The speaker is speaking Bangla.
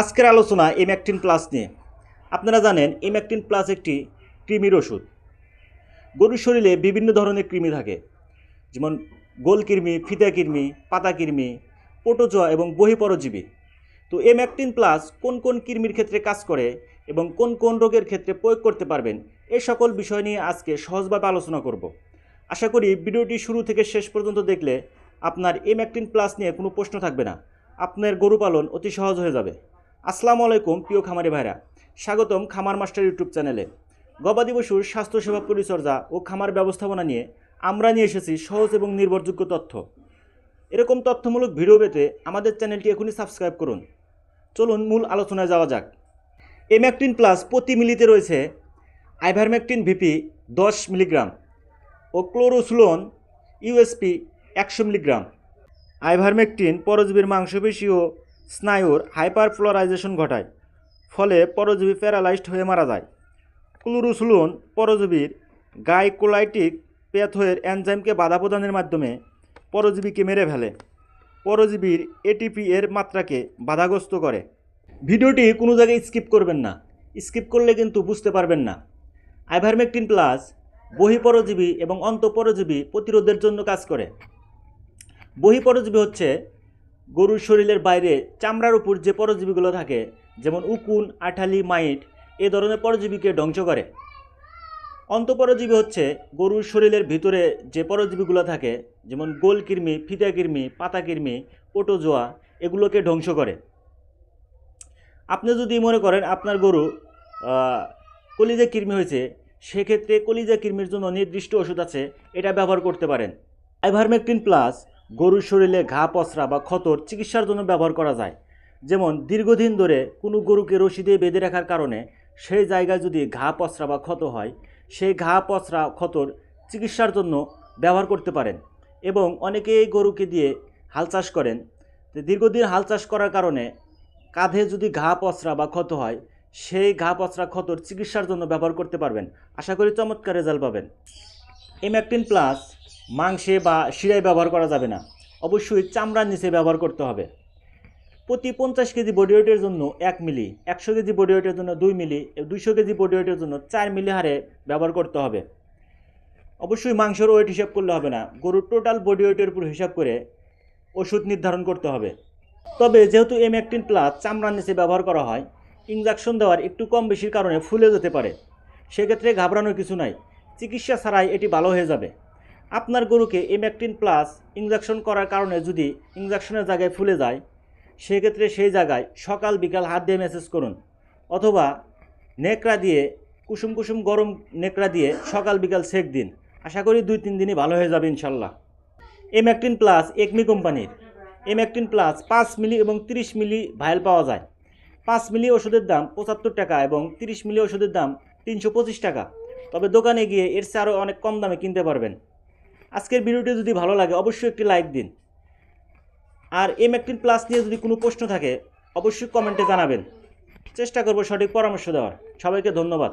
আজকের আলোচনা এম্যাকটিন প্লাস নিয়ে। আপনারা জানেন এম্যাকটিন প্লাস একটি কৃমির ওষুধ। গরুর শরীরে বিভিন্ন ধরনের কৃমি থাকে। যেমন গোল কৃমি, ফিতা কৃমি, পাতা কৃমি পোটোজোয়া এবং বহিপরজীবী তো এম্যাকটিন প্লাস কোন কোন কৃমির ক্ষেত্রে কাজ করে এবং কোন কোন রোগের ক্ষেত্রে প্রয়োগ করতে পারবেন এই সকল বিষয় নিয়ে আজকে সহজভাবে আলোচনা করব। আশা করি ভিডিওটি শুরু থেকে শেষ পর্যন্ত দেখলে আপনার এম্যাকটিন প্লাস নিয়ে কোনো প্রশ্ন থাকবে না। আপনার গরু পালন অতি সহজ হয়ে যাবে। আসসালামু আলাইকুম, প্রিয় খামারি ভাইরা। স্বাগতম খামার মাস্টার ইউটিউব চ্যানেলে। গবাদি পশুর স্বাস্থ্যসেবা পরিচর্যা ও খামার ব্যবস্থাপনা নিয়ে আমরা নিয়ে এসেছি সহজ এবং নির্ভরযোগ্য তথ্য। এরকম তথ্যমূলক ভিডিও পেতে আমাদের চ্যানেলটি এখনই সাবস্ক্রাইব করুন। চলুন মূল আলোচনায় যাওয়া যাক। এম্যাকটিন প্লাস প্রতি মিলিতে রয়েছে আইভারম্যাকটিন ভিপি দশ মিলিগ্রাম ও ক্লোরোসুলোন ইউএসপি একশো মিলিগ্রাম। আইভারমেকটিন পরজীবীর মাংসপেশি ও স্নায়ুর হাইপারফ্লোরাইজেশন ঘটায়, ফলে পরজীবী প্যারালাইজড হয়ে মারা যায়। ক্লোরোসুলোন পরজীবীর গাইকোলাইটিক প্যাথোয়ের এনজাইমকে বাধা প্রদানের মাধ্যমে পরজীবীকে মেরে ফেলে। পরজীবীর এটিপি এর মাত্রাকে বাধাগ্রস্ত করে। ভিডিওটি কোনো জায়গায় স্কিপ করবেন না। স্কিপ করলে কিন্তু বুঝতে পারবেন না। আইভারমেকটিন প্লাস বহিপরজীবী এবং অন্তঃপরজীবী প্রতিরোধের জন্য কাজ করে। বহিপরজীবী হচ্ছে গরুর শরীরের বাইরে চামড়ার উপর যে পরজীবীগুলো থাকে, যেমন উকুন, আঠালি, মাইট, এ ধরনের পরজীবীকে ধ্বংস করে। অন্তঃপরজীবী হচ্ছে গরুর শরীরের ভিতরে যে পরজীবীগুলো থাকে, যেমন গোল কৃমি, ফিতা কৃমি, পাতা কৃমি পোটোজোয়া এগুলোকে ধ্বংস করে। আপনি যদি মনে করেন আপনার গরু কলিজা কৃমি হয়েছে, সেক্ষেত্রে কলিজা কৃমির জন্য নির্দিষ্ট ওষুধ আছে, এটা ব্যবহার করতে পারেন। আইভারমেকটিন প্লাস গরুর শরীরে ঘা, পসরা বা ক্ষতর চিকিৎসার জন্য ব্যবহার করা যায়। যেমন, দীর্ঘদিন ধরে কোনো গরুকে রশি দিয়ে বেঁধে রাখার কারণে সেই জায়গায় যদি ঘা, পসরা বা ক্ষত হয়, সেই ঘা, পসরা, ক্ষতর চিকিৎসার জন্য ব্যবহার করতে পারেন এবং অনেকে এই গরুকে দিয়ে হাল চাষ করেন। দীর্ঘদিন হাল চাষ করার কারণে কাঁধে যদি ঘা পচরা বা ক্ষত হয়, সেই ঘা পচরা ক্ষতর চিকিৎসার জন্য ব্যবহার করতে পারবেন। আশা করি চমৎকার রেজাল্ট পাবেন। এম্যাকটিন প্লাস মাংসে বা শিরায় ব্যবহার করা যাবে না। অবশ্যই চামড়ার নিচে ব্যবহার করতে হবে। প্রতি পঞ্চাশ কেজি বডি ওয়েটের জন্য এক মিলি, একশো কেজি বডি ওয়েটের জন্য দুই মিলি, দুইশো কেজি বডি ওয়েটের জন্য চার মিলি হারে ব্যবহার করতে হবে। অবশ্যই মাংসের ওয়েট হিসাব করলে হবে না। গরুর টোটাল বডি ওয়েটের উপর হিসাব করে ওষুধ নির্ধারণ করতে হবে। তবে যেহেতু এমএকটিন প্লাস চামড়ার নিচে ব্যবহার করা হয় ইঞ্জেকশন দেওয়ার একটু কম বেশির কারণে ফুলে যেতে পারে। সেক্ষেত্রে ঘাবড়ানোর কিছু নাই। চিকিৎসা ছাড়াই এটি ভালো হয়ে যাবে। আপনার গরুকে এমএকটিন প্লাস ইঞ্জেকশন করার কারণে যদি ইঞ্জেকশনের জায়গায় ফুলে যায়, সেক্ষেত্রে সেই জায়গায় সকাল বিকাল হাত দিয়ে মেসেজ করুন অথবা নেকড়া দিয়ে, কুসুম কুসুম গরম নেকড়া দিয়ে সকাল বিকাল সেক দিন। আশা করি দুই তিন দিনই ভালো হয়ে যাবে ইনশাল্লাহ। এমএকটিন প্লাস একমি কোম্পানির। এমএকটিন প্লাস পাঁচ মিলি এবং তিরিশ মিলি ভাইল পাওয়া যায়। পাঁচ মিলি ওষুধের দাম পঁচাত্তর টাকা এবং তিরিশ মিলি ওষুধের দাম তিনশো পঁচিশ টাকা। তবে দোকানে গিয়ে এর চেয়ে আরও অনেক কম দামে কিনতে পারবেন। আজকের ভিডিওটি যদি ভালো লাগে, অবশ্যই একটি লাইক দিন। আর এম একটিন প্লাস নিয়ে যদি কোনো প্রশ্ন থাকে, অবশ্যই কমেন্টে জানাবেন। চেষ্টা করব সঠিক পরামর্শ দেওয়ার। সবাইকে ধন্যবাদ।